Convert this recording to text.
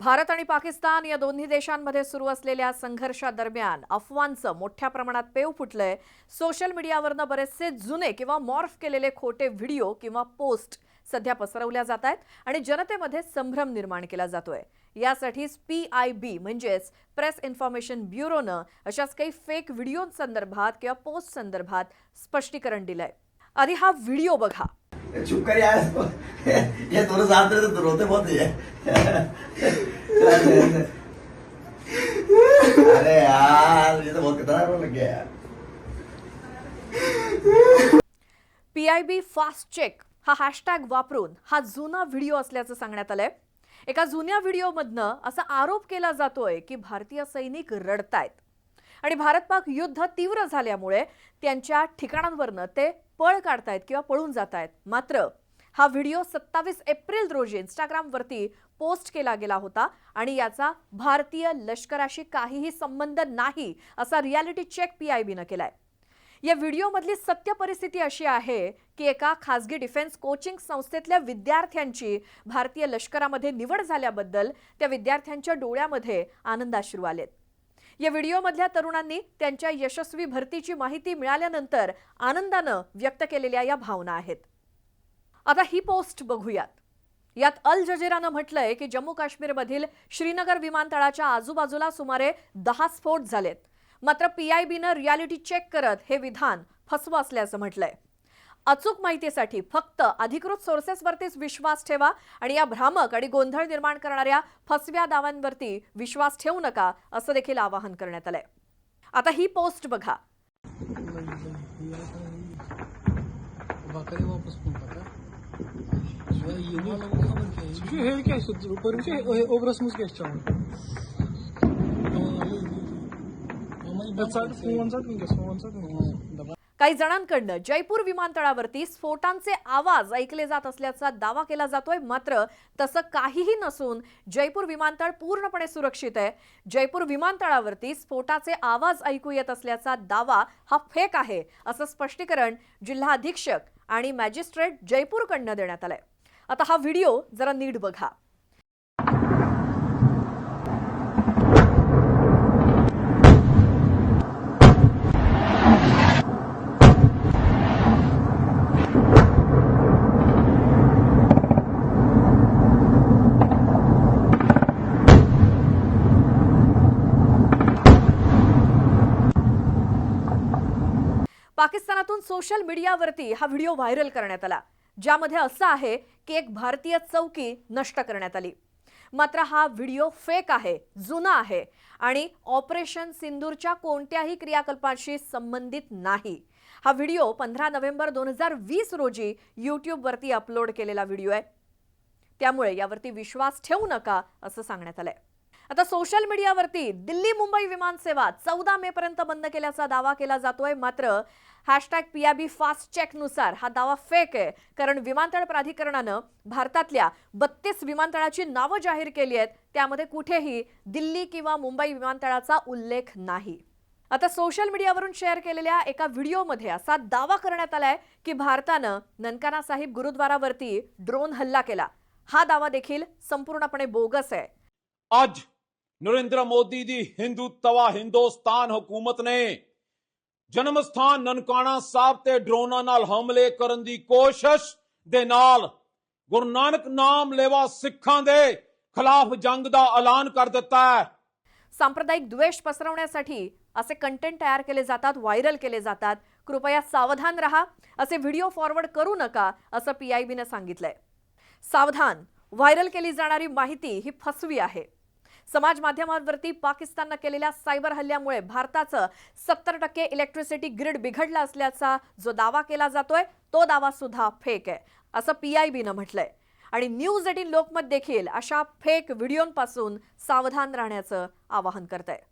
भारत आणि पाकिस्तान या दोन्ही देशांमध्ये सुरू असलेल्या संघर्षादरम्यान अफवांचं मोठ्या प्रमाणात पेव फुटलंय. सोशल मीडियावरनं बरेचसे जुने किंवा मॉर्फ केलेले खोटे व्हिडिओ किंवा पोस्ट सध्या पसरवल्या जात आहेत आणि जनतेमध्ये संभ्रम निर्माण केला जातोय. यासाठीच पी आय बी म्हणजेच प्रेस इन्फॉर्मेशन ब्युरोनं अशाच काही फेक व्हिडिओ संदर्भात किंवा पोस्ट संदर्भात स्पष्टीकरण दिलंय. आधी हा व्हिडिओ बघा. चुप कर यार ये दोनों साथ रहते तो रोते बहुत है अरे यार ये तो बहुत खतरनाक रोने लग गया यार पीआयबी फास्ट चेक हा हॅशटॅग वापरून हा जुना व्हिडिओ असल्याचं सांगण्यात आलंय. एका जुन्या व्हिडिओमधनं असा आरोप केला जातोय की भारतीय सैनिक रडतायत. आणि भारत पाक युद्ध तीव्र झाल्यामुळे त्यांच्या ठिकाणांवरनं ते पळ काढतायत किंवा पळून जात आहेत मात्र हा व्हिडिओ सत्तावीस एप्रिल रोजी इंस्टाग्रामवरती पोस्ट केला गेला होता आणि याचा भारतीय लष्कराशी काहीही संबंध नाही असा रियालिटी चेक पी आय बीनं केलाय. या व्हिडिओमधली सत्य परिस्थिती अशी आहे की एका खासगी डिफेन्स कोचिंग संस्थेतल्या विद्यार्थ्यांची भारतीय लष्करामध्ये निवड झाल्याबद्दल त्या विद्यार्थ्यांच्या डोळ्यामध्ये आनंदाश्रू आलेत. या व्हिडिओमधल्या तरुणांनी त्यांच्या यशस्वी भरतीची माहिती मिळाल्यानंतर आनंदानं व्यक्त केलेल्या या भावना आहेत. आता ही पोस्ट बघूयात. यात अल जजेरानं म्हटलंय की जम्मू काश्मीरमधील श्रीनगर विमानतळाच्या आजूबाजूला सुमारे दहा स्फोट झालेत. मात्र पीआयबीनं रियालिटी चेक करत हे विधान फसवं असल्याचं म्हटलंय. अचूक माहितीसाठी फक्त अधिकृत सोर्सेसवरतीच विश्वास ठेवा आणि या भ्रामक आणि गोंधळ निर्माण करणाऱ्या फसव्या दाव्यांवरती विश्वास ठेवू नका असं देखील आवाहन करण्यात आलंय. आता ही पोस्ट बघा. काही जणांकडनं जयपूर विमानतळावरती स्फोटांचे आवाज ऐकले जात असल्याचा दावा केला जातोय. मात्र तसं काहीही नसून जयपूर विमानतळ पूर्णपणे सुरक्षित आहे. जयपूर विमानतळावरती स्फोटाचे आवाज ऐकू येत असल्याचा दावा हा फेक आहे असं स्पष्टीकरण जिल्हा अधीक्षक आणि मॅजिस्ट्रेट जयपूरकडनं देण्यात आलंय. आता हा व्हिडिओ जरा नीट बघा. पाकिस्तानातून सोशल मीडियावरती हा व्हिडिओ व्हायरल करण्यात आला ज्यामध्ये असं आहे की एक भारतीय चौकी नष्ट करण्यात आली. मात्र हा व्हिडिओ फेक आहे जुना आहे आणि ऑपरेशन सिंदूरच्या कोणत्याही क्रियाकल्पाशी संबंधित नाही. हा व्हिडिओ पंधरा नोव्हेंबर दोन हजार वीस रोजी यूट्यूबवरती अपलोड केलेला व्हिडिओ आहे. त्यामुळे यावरती विश्वास ठेवू नका असं सांगण्यात आलंय. आता सोशल मीडियावरती दिल्ली मुंबई विमानसेवा चौदा मे पर्यंत बंद केल्याचा दावा केला जातोय मात्र हॅशटॅग पीआबी फास्ट चेकनुसार हा दावा फेक आहे. कारण विमानतळ प्राधिकरणानं भारतातल्या बत्तीस विमानतळाची नावं जाहीर केली आहेत. त्यामध्ये कुठेही दिल्ली किंवा मुंबई विमानतळाचा उल्लेख नाही. आता सोशल मीडियावरून शेअर केलेल्या एका व्हिडिओमध्ये असा दावा करण्यात आलाय की भारतानं ननकाना साहिब गुरुद्वारावरती ड्रोन हल्ला केला. हा दावा देखील संपूर्णपणे बोगस आहे. आज नरेंद्र मोदी जी हिंदुत्वा हिंदुस्तान हुकूमत ने ਜਨਮ ਸਥਾਨ ਨਨਕਾਣਾ ਸਾਹਿਬ ਤੇ ਡਰੋਨਾਂ ਨਾਲ ਹਮਲੇ ਕਰਨ ਦੀ ਕੋਸ਼ਿਸ਼ ਦੇ ਨਾਲ ਗੁਰੂ ਨਾਨਕ ਨਾਮ ਲੈਵਾ ਸਿੱਖਾਂ ਦੇ ਖਿਲਾਫ ਜੰਗ ਦਾ ਐਲਾਨ ਕਰ ਦਿੱਤਾ ਹੈ सांप्रदायिक द्वेष पसरवण्यासाठी असे कंटेंट तयार केले जातात व्हायरल केले जातात कृपया सावधान रहा असे व्हिडिओ फॉरवर्ड करू नका असं पीआयबीनं सांगितलंय सावधान व्हायरल केली जाणारी माहिती ही फसवी आहे समाज माध्यमांवरती पाकिस्ताननं केलेल्या सायबर हल्ल्यामुळे भारताचं सत्तर टक्के इलेक्ट्रिसिटी ग्रिड बिघडला असल्याचा जो दावा केला जातोय तो दावा सुद्धा फेक आहे असं पी आय बीनं म्हटलंय. आणि न्यूज एटीन लोकमत देखील अशा फेक व्हिडिओंपासून सावधान राहण्याचं आवाहन करत आहे